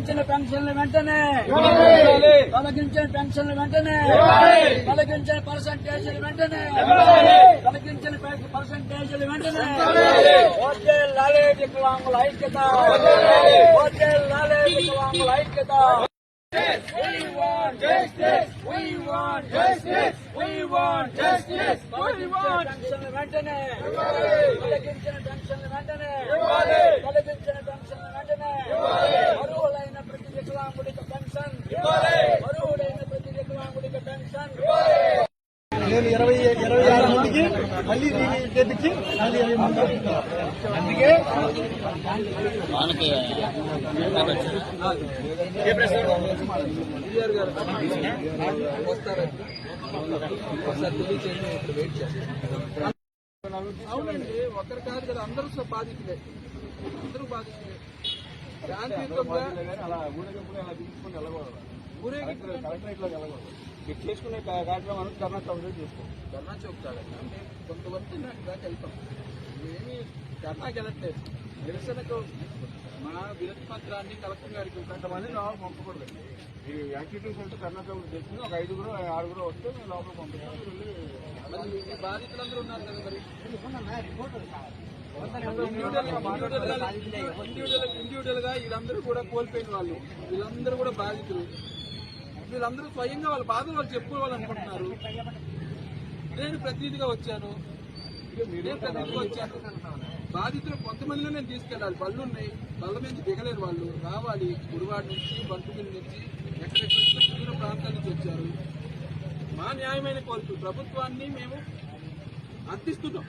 తొలగించిన పెన్షన్లు వెంటనే తొలగించిన పెన్షన్లు వెంటనే తొలగించిన పర్సంటేజీలు వెంటనే తొలగించిన పర్సంటేజీలు వెంటనే ఓకే లాలే వికలాంగుల ఐక్యత ఓకే లాలే వికలాంగుల ఐక్యత We want justice. We want justice. We want justice. తొలగించిన పెన్షన్లు వెంటనే తొలగించిన పెన్షన్లు వెంటనే తొలగించిన నేను ఇరవై ఇరవై ఆరు మందికి మళ్ళీ దీన్ని చేపించి మళ్ళీ ఇరవై మంది అందుకే అవునండి ఒకరు కాదు కదా అందరూ బాధితులే. అందరూ బాధితులే. శాంతియుతంగా ఊరేగింపు చేసుకునే కార్యక్రమాన్ని ధర్నా చౌదరి చేసుకో. ధర్నా చౌక్ కాదండి అంటే కొంతవరకు నాకు దాకా వెళ్తాం మేమేమి ధర్నాకి వెళ్ళట్లేదు నిరసనకు మా విరతి పత్రాన్ని కలెక్టర్ గారికి కొంతమంది లోపల పంపకూడదు. ఈ యాక్టివిటీస్ అంటే ధర్నా చౌదరి చేసుకుని ఒక ఐదుగురు ఆరుగురు వస్తే మేము లోపల పంపిస్తాం. మీరు బాధితులందరూ ఉన్నారు కదా మరి? ఇండివిజువల్ ఇండివిజువల్గా వీళ్ళందరూ కూడా కోల్పోయిన వాళ్ళు. వీళ్ళందరూ కూడా బాధితులు. వీళ్ళందరూ స్వయంగా వాళ్ళ బాధలు వాళ్ళు చెప్పుకోవాలనుకుంటున్నారు. నేను ప్రతినిధిగా వచ్చాను. నేను ప్రతినిధిగా వచ్చాను. బాధితులు కొంతమందిలో నేను తీసుకెళ్ళాలి. బళ్ళు ఉన్నాయి. బళ్ళ నుంచి దిగలేరు వాళ్ళు. రావాలి. గుడివాడ నుంచి బంటుమిల్ నుంచి ఎక్కడెక్కడ నుంచి దూర ప్రాంతాల నుంచి వచ్చారు. మా న్యాయమైన కోరిక ప్రభుత్వాన్ని మేము అర్థిస్తున్నాం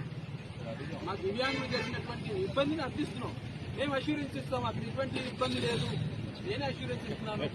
మా దివ్యాంగులు జరిగినటువంటి ఇబ్బందిని అర్థిస్తున్నాం మేము అష్యూరెన్స్ ఇస్తాం అక్కడ ఇబ్బంది లేదు. నేనే అష్యూరెన్స్ ఇస్తున్నాను